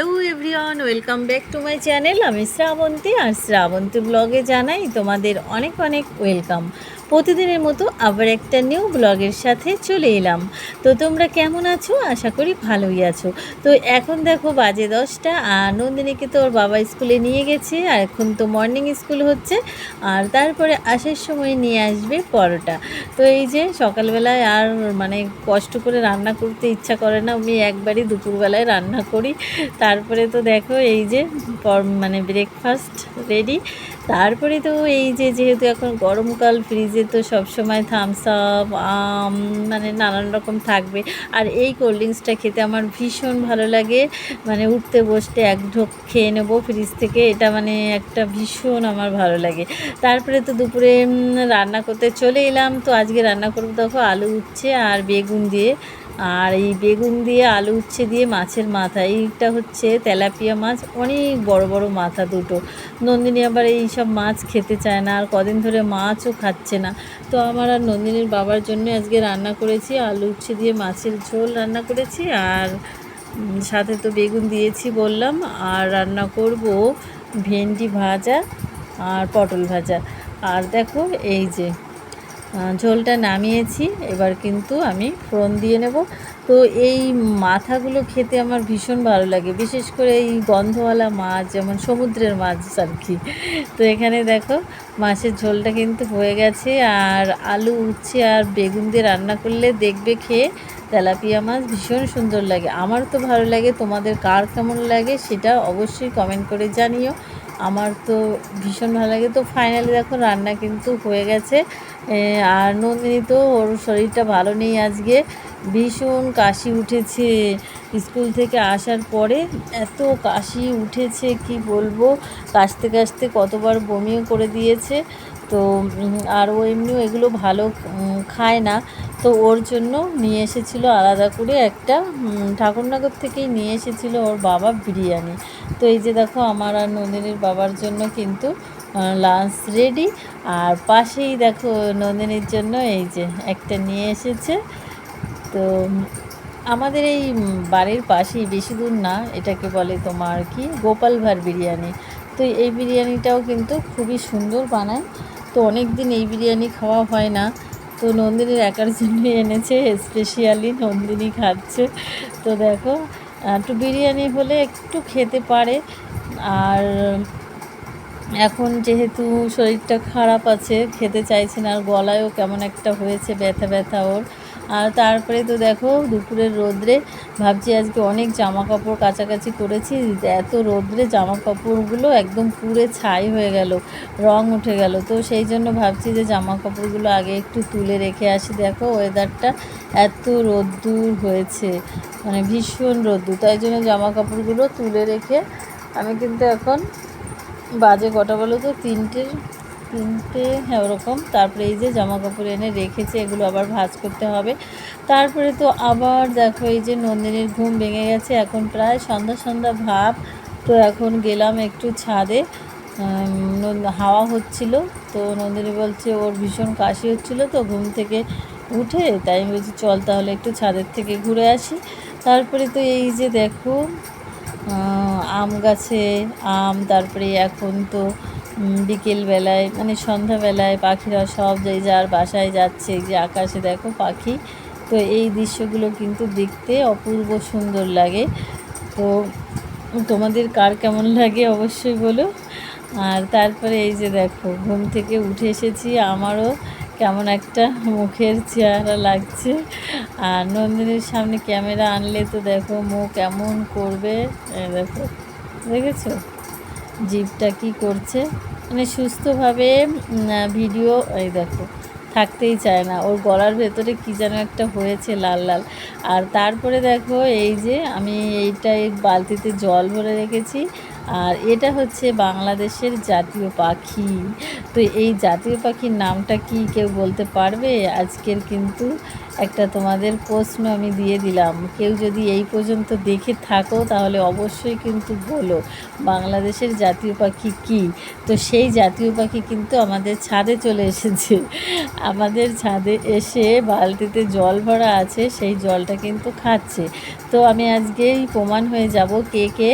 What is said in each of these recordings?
Hello everyone, welcome back to my channel. আমি শ্রাবন্তী, আর শ্রাবন্তী ব্লগে জানাই তোমাদের অনেক অনেক ওয়েলকাম। প্রতিদিনের মতো আবার একটা নিউ ব্লগের সাথে চলে এলাম। তো তোমরা কেমন আছো? আশা করি ভালোই আছো। তো এখন দেখো বাজে দশটা, আর নন্দিনীকে তো ওর বাবা স্কুলে নিয়ে গেছে, আর এখন তো মর্নিং স্কুল হচ্ছে, আর তারপরে আসার সময় নিয়ে আসবে পরোটা। তো এই যে সকালবেলায় আর মানে কষ্ট করে রান্না করতে ইচ্ছা করে না, আমি একবারই দুপুরবেলায় রান্না করি। তারপরে তো দেখো এই যে পর- মানে ব্রেকফাস্ট রেডি তারপরে তো এই যে যেহেতু এখন গরমকাল ফ্রিজে তো সবসময় থামস আপ আম মানে নানান রকম থাকবে। আর এই কোল্ড ড্রিঙ্কসটা খেতে আমার ভীষণ ভালো লাগে। মানে উঠতে বসতে এক ঢোক খেয়ে নেব ফ্রিজ থেকে, এটা মানে একটা ভীষণ আমার ভালো লাগে। তারপরে তো দুপুরে রান্না করতে চলে এলাম। তো আজকে রান্না করব দেখো আলু উচ্ছে আর বেগুন দিয়ে। আর এই বেগুন দিয়ে, আলু উচ্ছে দিয়ে মাছের মাথা, এইটা হচ্ছে তেলাপিয়া মাছ, অনেক বড় বড় মাথা দুটো। নন্দিনী আবার এই সব মাছ খেতে চায় না, আর কদিন ধরে মাছও খাচ্ছে না। তো আমার আর নন্দিনীর বাবার জন্য আজকে রান্না করেছি, আলু উচ্ছে দিয়ে মাছের ঝোল রান্না করেছি, আর সাথে তো বেগুন দিয়েছি বললাম, আর রান্না করব ভেন্ডি ভাজা আর পটল ভাজা। আর দেখো এই যে ঝোলটা নামিয়েছি। এবার কিন্তু আমি ফোড়ন দিয়ে নেব। তো এই মাথাগুলো খেতে আমার ভীষণ ভালো লাগে। বিশেষ করে এই গন্ধওয়ালা মাছ, যেমন সমুদ্রের মাছ আর কি। তো এখানে দেখো, মাছের ঝোলটা কিন্তু হয়ে গেছে। আর আলু, উচ্ছে আর বেগুন দিয়ে রান্না করলে দেখবে খেয়ে তেলাপিয়া মাছ ভীষণ সুন্দর লাগে। আমার তো ভালো লাগে। তোমাদের কার কেমন লাগে সেটা অবশ্যই কমেন্ট করে জানিও। আমার তো ভীষণ ভালো লাগে। তো ফাইনালি দেখো রান্না কিন্তু হয়ে গেছে। আর নন্দিনী তো ওর শরীরটা ভালো নেই আজকে। ভীষণ কাশি উঠেছে। স্কুল থেকে আসার পরে এত কাশি উঠেছে, কি বলব? কাশতে কাশতে কতবার বমিও করে দিয়েছে। তো আর ও এমনিও এগুলো ভালো খায় না। তো ওর জন্য নিয়ে এসেছিল আলাদা করে একটা ঠাকুরনগর থেকেই নিয়ে এসেছিল ওর বাবা বিরিয়ানি। তো এই যে দেখো আমার আর নন্দিনীর বাবার জন্য কিন্তু লাঞ্চ রেডি আর পাশেই দেখো নন্দিনীর জন্য এই যে একটা নিয়ে এসেছে। তো আমাদের এই বাড়ির পাশেই, বেশি দূর না, এটাকে বলে তোমার কি, গোপাল ভাঁড় বিরিয়ানি। তো এই বিরিয়ানিটাও কিন্তু খুবই সুন্দর বানায়। তো অনেক দিন এই বিরিয়ানি খাওয়া হয় না। তো নন্দিনীর একার জন্য এনেছে স্পেশালি নন্দিনী খাচ্ছে। তো দেখো একটু বিরিয়ানি হলে একটু খেতে পারে। আর এখন যেহেতু শরীরটা খারাপ আছে, খেতে চাইছে না, আর গলায়ও কেমন একটা হয়েছে, ব্যথা ব্যথা ওর। আর তারপরে তো দেখো দুপুরের রোদ্রে ভাবছি আজকে অনেক জামা কাপড় কাছাকাছি করেছি। এত রোদ্রে জামা কাপড়গুলো একদম পুড়ে ছাই হয়ে গেল, রং উঠে গেল। তো সেই জন্য ভাবছি যে জামা কাপড়গুলো আগে একটু তুলে রেখে আসি। দেখো ওয়েদারটা এত রোদ্দুর হয়েছে মানে ভীষণ রোদ্দুর। তাই জন্য জামা কাপড়গুলো তুলে রেখে আমি কিন্তু এখন বাজে কটা বলো তো, তিনটের তিনটে হ্যাঁ ওরকম। তারপরে এই যে জামা কাপড় এনে রেখেছে, এগুলো আবার ভাঁজ করতে হবে। তারপরে তো আবার দেখো এই যে নন্দিনীর ঘুম ভেঙে গেছে, এখন প্রায় সন্ধ্যা সন্ধ্যা ভাব। তো এখন গেলাম একটু ছাদে। হাওয়া হচ্ছিল, তো নন্দিনী বলছে, ওর ভীষণ কাশি হচ্ছিল তো ঘুম থেকে উঠে, তাই আমি বলছি, চল তাহলে একটু ছাদের থেকে ঘুরে আসি। তারপরে তো এই যে দেখো আম গাছে আম, তারপরে এখন তো বিকেলবেলায় মানে সন্ধ্যাবেলায় পাখিরা সব যে যার বাসায় যাচ্ছে, যে আকাশে দেখো পাখি, তো এই দৃশ্যগুলো কিন্তু দেখতে অপূর্ব সুন্দর লাগে। তো তোমাদের কার কেমন লাগে অবশ্যই বলো। আর তারপরে এই যে দেখো, ঘুম থেকে উঠে এসেছি, আমারও কেমন একটা মুখের চেহারা লাগছে। আর নন্দিনীর সামনে ক্যামেরা আনলে তো দেখো, মুখ কেমন করবে দেখো, দেখেছ? জিভটা কি করছে? মানে সুস্থভাবে ভিডিও, এই দেখো, থাকতেই চায় না। ওর গলার ভেতরে কী যেন একটা হয়েছে লাল লাল। আর তারপরে দেখো, এই যে আমি এইটা এই বালতিতে জল ভরে রেখেছি। আর এটা হচ্ছে বাংলাদেশের জাতীয় পাখি। তো এই জাতীয় পাখির নামটা কি কেউ বলতে পারবে? আজকের কিন্তু একটা তোমাদের প্রশ্ন আমি দিয়ে দিলাম। কেউ যদি এই পর্যন্ত দেখে থাকো, তাহলে অবশ্যই কিন্তু বলো, বাংলাদেশের জাতীয় পাখি কী? তো সেই জাতীয় পাখি কিন্তু আমাদের ছাদে চলে এসেছে। আমাদের ছাদে এসে বালতিতে জল ভরা আছে, সেই জলটা কিন্তু খাচ্ছে। তো আমি আজকেই প্রমাণ হয়ে যাব কে কে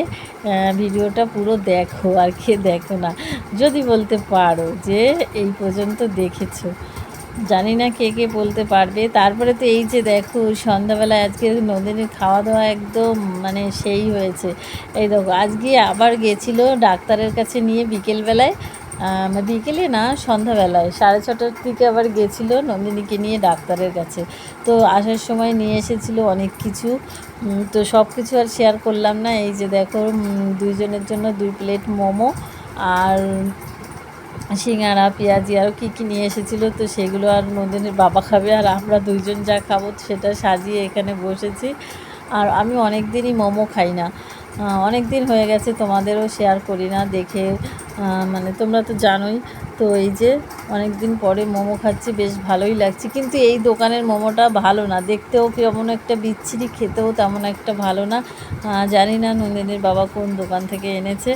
ভিডিওটা পুরো দেখো আর কে দেখো না। যদি বলতে পারো যে এই পর্যন্ত দেখেছ। জানি না কে কে বলতে পারবে। তারপরে তো এই যে দেখো, সন্ধ্যাবেলায় আজকে নন্দিনীর খাওয়া দাওয়া একদম মানে সেই হয়েছে। এই দেখো, আজকে আবার গেছিল ডাক্তারের কাছে নিয়ে বিকেলবেলায়। বিকেলে না, সন্ধ্যাবেলায়। সাড়ে ছটার দিকে আবার গেছিল নন্দিনীকে নিয়ে ডাক্তারের কাছে। তো আসার সময় নিয়ে এসেছিল অনেক কিছু। তো সব কিছু আর শেয়ার করলাম না। এই যে দেখো দুইজনের জন্য দুই প্লেট মোমো আর সিঙ্গারা পেঁয়াজি আরও কী কী নিয়ে এসেছিল তো সেগুলো আর নন্দিনীর বাবা খাবে আর আমরা দুইজন যা খাব সেটা সাজিয়ে এখানে বসেছি। আর আমি অনেক দিনই মোমো খাই না। অনেক দিন হয়ে গেছে, তোমাদেরও শেয়ার করি না, দেখে মানে তোমরা তো জানোই। তো এই যে অনেক দিন পরে মোমো খাচ্ছি, বেশ ভালোই লাগছে। কিন্তু এই দোকানের মোমোটা ভালো না। দেখতেও কেমন একটা বিচ্ছিরি, খেতেও তেমন একটা ভালো না। জানি না নন্দিনীর বাবা কোন দোকান থেকে এনেছে।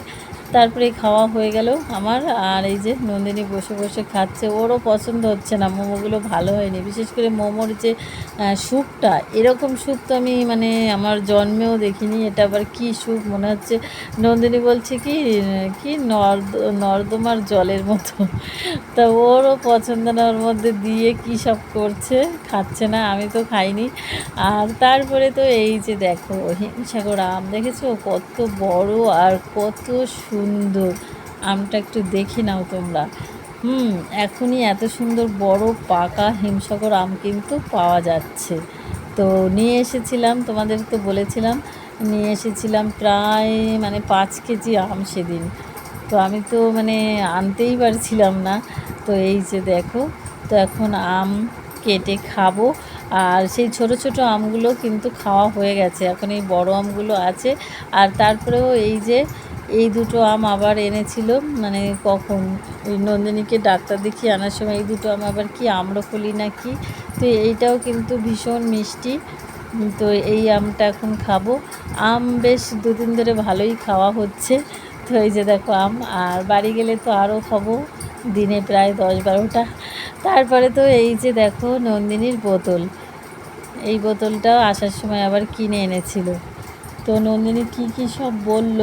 তারপরে খাওয়া হয়ে গেল আমার, আর এই যে নন্দিনী বসে বসে খাচ্ছে, ওরও পছন্দ হচ্ছে না, মোমোগুলো ভালো হয়নি, বিশেষ করে মোমোর যে স্যুপটা, এরকম স্যুপ তো আমি মানে আমার জন্মেও দেখিনি, এটা আবার কি স্যুপ মনে হচ্ছে, নন্দিনী বলছে কি কি নর্দ, নর্দমার জলের মতো, তা ওরও পছন্দ না, ওর মধ্যে দিয়ে কী সব করছে, খাচ্ছে না, আমি তো খাইনি, আর তারপরে তো এই যে দেখো, হিমসাগর আম, দেখেছ? কত বড় আর কত সুন্দর। আমটা একটু দেখি নাও তোমরা। হুম, এখনই এত সুন্দর বড় পাকা হিমসাগর আম কিন্তু পাওয়া যাচ্ছে। তো নিয়ে এসেছিলাম, তোমাদের তো বলেছিলাম, নিয়ে এসেছিলাম প্রায় মানে পাঁচ কেজি আম সেদিন। তো আমি তো মানে আনতেই পারছিলাম না। তো এই যে দেখো, তো এখন আম কেটে খাব। আর সেই ছোট ছোট আমগুলো কিন্তু খাওয়া হয়ে গেছে। এখন এই বড় আমগুলো আছে। আর তারপরেও এই যে এই দুটো আম আবার এনেছিল মানে কখন? ওই নন্দিনীকে ডাক্তার দেখিয়ে আনার সময় এই দুটো আম আবার কি আম্রফলি না কি তো এইটাও কিন্তু ভীষণ মিষ্টি। তো এই আমটা এখন খাব। আম বেশ দুদিন ধরে ভালোই খাওয়া হচ্ছে। তো এই যে দেখো আম, আর বাড়ি গেলে তো আরও খাব। দিনে প্রায় দশ বারোটা। তারপরে তো এই যে দেখো নন্দিনীর বোতল। এই বোতলটাও আসার সময় আবার কিনে এনেছিল। তো নন্দিনী কী কী সব বলল?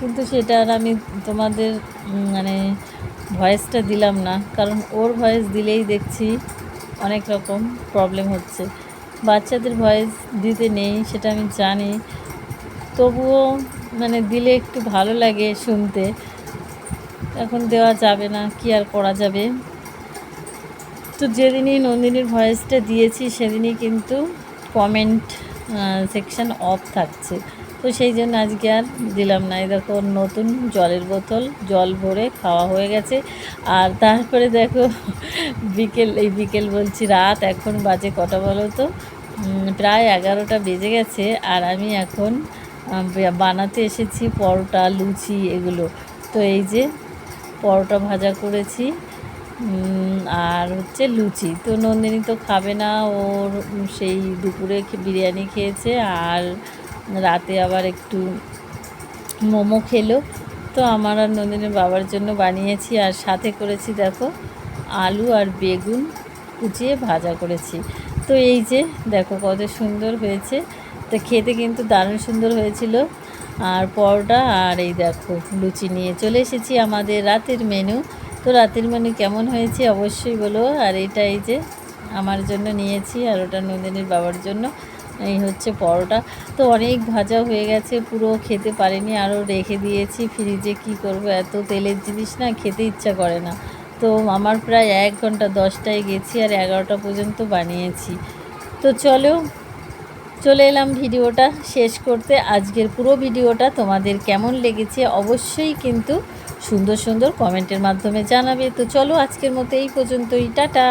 কিন্তু সেটা আর আমি তোমাদের মানে ভয়েসটা দিলাম না। কারণ ওর ভয়েস দিলেই দেখছি অনেক রকম প্রবলেম হচ্ছে। বাচ্চাদের ভয়েস দিতে নেই, সেটা আমি জানি। তবুও মানে দিলে একটু ভালো লাগে শুনতে। এখন দেওয়া যাবে না, কি আর করা যাবে? তো যেদিনই নন্দিনীর ভয়েসটা দিয়েছি, সেদিনই কিন্তু কমেন্ট সেকশন অফ থাকছে। তো সেই জন্য আজকে আর দিলাম না। এই দেখো, নতুন জলের বোতল, জল ভরে খাওয়া হয়ে গেছে। আর তারপরে দেখো, বিকেল, এই বিকেল বলছি রাত, এখন বাজে কটা বলো তো? প্রায় এগারোটা বেজে গেছে আর আমি এখন বানাতে এসেছি পরোটা, লুচি এগুলো। তো এই যে পরোটা ভাজা করেছি আর হচ্ছে লুচি। তো নন্দিনী তো খাবে না, ওর সেই দুপুরে বিরিয়ানি খেয়েছে আর রাতে আবার একটু মোমো খেলো। তো আমার আর নন্দিনীর বাবার জন্য বানিয়েছি আর সাথে করেছি দেখো আলু আর বেগুন কুচিয়ে ভাজা করেছি। তো এই যে দেখো কত সুন্দর হয়েছে। তো খেতে কিন্তু দারুণ সুন্দর হয়েছিল। আর পরোটা আর এই দেখো লুচি নিয়ে চলে এসেছি আমাদের রাতের মেনু। তো রাতের মেনু কেমন হয়েছে অবশ্যই বলো। আর এটা এই যে আমার জন্য নিয়েছি আর ওটা নন্দিনীর বাবার জন্য। এই হচ্ছে পরোটা। তো অনেক ভাজা হয়ে গেছে, পুরো খেতে পারিনি আরও রেখে দিয়েছি ফ্রিজে কি করব, এত তেলের জিনিস না খেতে ইচ্ছা করে না। তো আমার প্রায় এক ঘণ্টা দশটায় গেছি আর এগারোটা পর্যন্ত বানিয়েছি। তো চলো, চলে এলাম ভিডিওটা শেষ করতে। আজকের পুরো ভিডিওটা তোমাদের কেমন লেগেছে অবশ্যই কিন্তু সুন্দর সুন্দর কমেন্টের মাধ্যমে জানাবে। তো চলো আজকের মতো এই পর্যন্তই, টাটা!